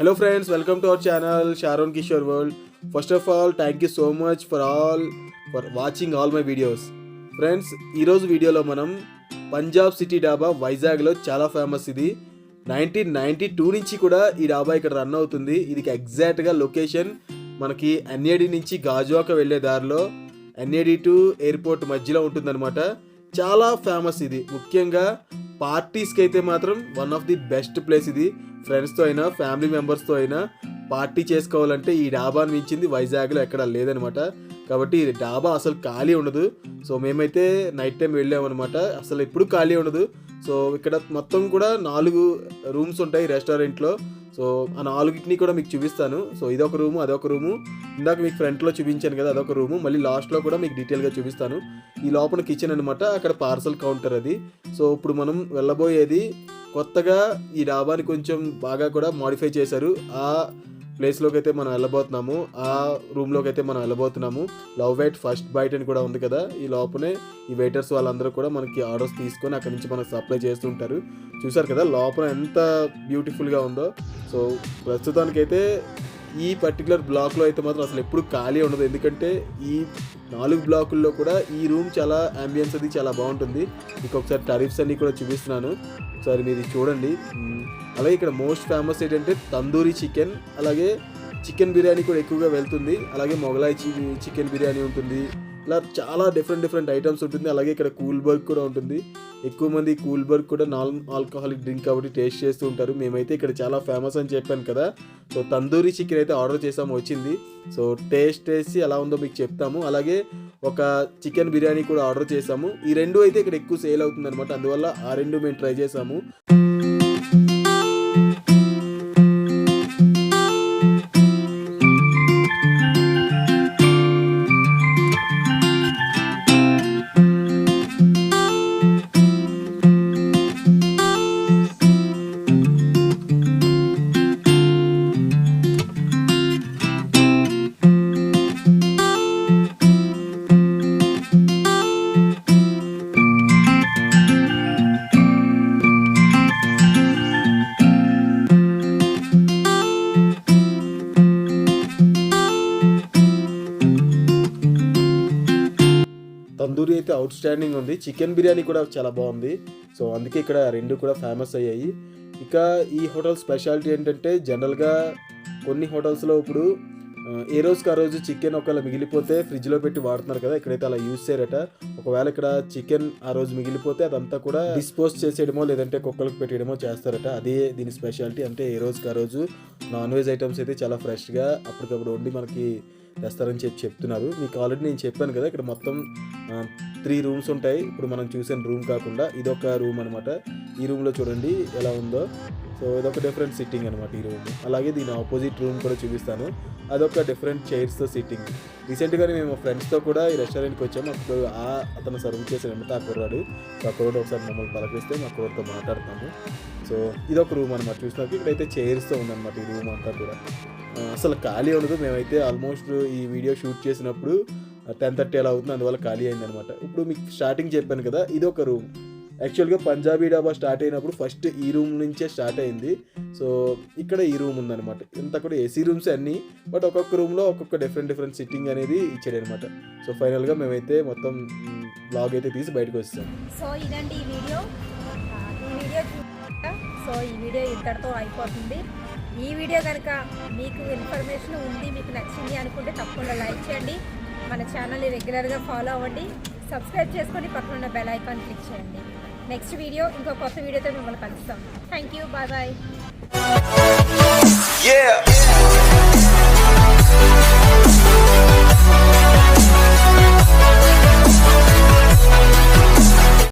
Hello friends welcome to our channel Sharon Kishore world first of all thank you so much for all for watching all my videos friends ఈరోజు వీడియోలో మనం Punjab city డాబా వైజాగ్లో చాలా famous ఇది. Nineteen ninety two నుంచి కూడా ఈ డాబా ఇక్కడ రన్ అవుతుంది. ఇది ఎగ్జాక్ట్గా లొకేషన్ మనకి ఎన్ఏడి నుంచి గాజువాక వెళ్ళే దారిలో ఎన్ఏడి టు ఎయిర్పోర్ట్ మధ్యలో ఉంటుందన్నమాట. చాలా ఫేమస్ ఇది. ముఖ్యంగా పార్టీస్కి అయితే మాత్రం one of the best place ఇది. ఫ్రెండ్స్తో అయినా ఫ్యామిలీ మెంబర్స్తో అయినా పార్టీ చేసుకోవాలంటే ఈ డాబాను మించింది వైజాగ్లో ఎక్కడ లేదనమాట. కాబట్టి ఇది డాబా అసలు ఖాళీ ఉండదు. సో మేమైతే నైట్ టైం వెళ్ళామన్నమాట అసలు ఎప్పుడు ఖాళీ ఉండదు. సో ఇక్కడ మొత్తం కూడా నాలుగు రూమ్స్ ఉంటాయి రెస్టారెంట్లో. సో ఆ నాలుగిటిని కూడా మీకు చూపిస్తాను. సో ఇదొక రూము అదొక రూము. ఇందాక మీకు ఫ్రంట్లో చూపించాను కదా అదొక రూము. మళ్ళీ లాస్ట్లో కూడా మీకు డీటెయిల్గా చూపిస్తాను. ఈ లోపల కిచెన్ అనమాట అక్కడ పార్సల్ కౌంటర్ అది. సో ఇప్పుడు మనం వెళ్ళబోయేది కొత్తగా ఈ డాబాని కొంచెం బాగా కూడా మాడిఫై చేశారు. ఆ ప్లేస్లోకి అయితే మనం వెళ్ళబోతున్నాము. ఆ రూమ్లోకి అయితే మనం వెళ్ళబోతున్నాము. లవ్ వైట్ ఫస్ట్ బైట్ అని కూడా ఉంది కదా ఈ లోపలే ఈ వెయిటర్స్ వాళ్ళందరూ కూడా మనకి ఆర్డర్స్ తీసుకొని అక్కడి నుంచి మనకు సప్లై చేస్తుంటారు చూసారు కదా లోపల ఎంత బ్యూటిఫుల్గా ఉందో. సో ప్రస్తుతానికైతే ఈ పర్టికులర్ బ్లాక్లో అయితే మాత్రం అసలు ఎప్పుడు ఖాళీ ఉండదు. ఎందుకంటే ఈ నాలుగు బ్లాకుల్లో కూడా ఈ రూమ్ చాలా అంబియన్స్ అది చాలా బాగుంటుంది. మీకు ఒకసారి టరిఫ్స్ అన్నీ కూడా చూపిస్తున్నాను. ఒకసారి మీరు చూడండి. అలాగే ఇక్కడ మోస్ట్ ఫేమస్ ఏంటంటే తందూరి చికెన్ అలాగే చికెన్ బిర్యానీ కూడా ఎక్కువగా వెళ్తుంది. అలాగే మొగలాయి చికెన్ బిర్యానీ ఉంటుంది. ఇలా చాలా డిఫరెంట్ డిఫరెంట్ ఐటమ్స్ ఉంటుంది. అలాగే ఇక్కడ కూల్ బర్గ్ కూడా ఉంటుంది. ఎక్కువ మంది కూల్ బర్గ్ కూడా నాన్ ఆల్కహాలిక్ డ్రింక్ కాబట్టి టేస్ట్ చేస్తూ ఉంటారు. మేమైతే ఇక్కడ చాలా ఫేమస్ అని చెప్పాను కదా. సో తందూరి చికెన్ అయితే ఆర్డర్ చేసాము వచ్చింది. సో టేస్ట్ చేసి ఎలా ఉందో మీకు చెప్తాము. అలాగే ఒక చికెన్ బిర్యానీ కూడా ఆర్డర్ చేసాము. ఈ రెండు అయితే ఇక్కడ ఎక్కువ సేల్ అవుతుంది అనమాట అందువల్ల ఆ రెండు మేము ట్రై చేసాము. తందూరి అయితే అవుట్ స్టాండింగ్ ఉంది. చికెన్ బిర్యానీ కూడా చాలా బాగుంది. సో అందుకే ఇక్కడ రెండు కూడా ఫేమస్ అయ్యాయి. ఇక ఈ హోటల్ స్పెషాలిటీ ఏంటంటే జనరల్గా కొన్ని హోటల్స్లో ఇప్పుడు ఏ రోజుకి ఆ రోజు చికెన్ ఒకవేళ మిగిలిపోతే ఫ్రిడ్జ్లో పెట్టి వాడుతున్నారు కదా ఇక్కడైతే అలా యూజ్ చేయరట ఒకవేళ ఇక్కడ చికెన్ ఆ రోజు మిగిలిపోతే అదంతా కూడా డిస్పోజ్ చేసేయడమో లేదంటే కుక్కలకు పెట్టేయడమో చేస్తారట. అదే దీని స్పెషాలిటీ అంటే ఏ రోజుకి ఆ రోజు నాన్ వెజ్ ఐటమ్స్ అయితే చాలా ఫ్రెష్గా అప్పటికప్పుడు వండి మనకి తెస్తారని చెప్పి చెప్తున్నారు. మీకు ఆల్రెడీ నేను చెప్పాను కదా ఇక్కడ మొత్తం త్రీ రూమ్స్ ఉంటాయి. ఇప్పుడు మనం చూసిన రూమ్ కాకుండా ఇదొక రూమ్ అనమాట ఈ రూమ్లో చూడండి ఎలా ఉందో. సో ఇదొక డిఫరెంట్ సిట్టింగ్ అనమాట ఈ రూమ్ అలాగే దీని ఆపోజిట్ రూమ్ కూడా చూపిస్తాను. అదొక డిఫరెంట్ చైర్స్తో సిట్టింగ్ రీసెంట్గానే మేము ఫ్రెండ్స్తో కూడా ఈ రెస్టారెంట్కి వచ్చాము. అప్పుడు ఆ అతను సర్వ్ చేసాడనమాట ఆ కుర్రాడు ఆ కుర్రాడు ఒకసారి మమ్మల్ని పలకరిస్తే మా కుర్రతో మాట్లాడతాము. సో ఇదొక రూమ్ అనమాట చూసినాక ఇక్కడైతే చైర్స్తో ఉందన్నమాట ఈ రూమ్ అంతా కూడా. అసలు ఖాళీ ఉండదు. మేమైతే ఆల్మోస్ట్ ఈ వీడియో షూట్ చేసినప్పుడు టెన్ థర్టీ అలా అవుతుంది. అందువల్ల ఖాళీ అయింది అనమాట ఇప్పుడు మీకు స్టార్టింగ్ చెప్పాను కదా ఇది ఒక రూమ్ యాక్చువల్గా పంజాబీ డాబా స్టార్ట్ అయినప్పుడు ఫస్ట్ ఈ రూమ్ నుంచే స్టార్ట్ అయింది. సో ఇక్కడ ఈ రూమ్ ఉందన్నమాట. ఇంత కూడా ఏసీ రూమ్స్ అన్నీ బట్ ఒక్కొక్క రూమ్లో ఒక్కొక్క డిఫరెంట్ డిఫరెంట్ సిట్టింగ్ అనేది ఇచ్చాడు అనమాట సో ఫైనల్గా మేమైతే మొత్తం బ్లాగ్ అయితే తీసి బయటకు వచ్చాం సో ఇదండి ఈ వీడియో వీడియో సో ఈ వీడియో ఇంతటితో అయిపోతుంది. ఈ వీడియో కనుక మీకు ఇన్ఫర్మేషన్ ఉంది మీకు నచ్చింది అనుకుంటే తప్పకుండా లైక్ చేయండి. మన ఛానల్ని రెగ్యులర్గా ఫాలో అవ్వండి. సబ్స్క్రైబ్ చేసుకొని పక్కన ఉన్న బెల్ ఐకాన్ క్లిక్ చేయండి. నెక్స్ట్ వీడియో ఇంకో కొత్త వీడియోతో మిమ్మల్ని కలుస్తాం. Thank you bye bye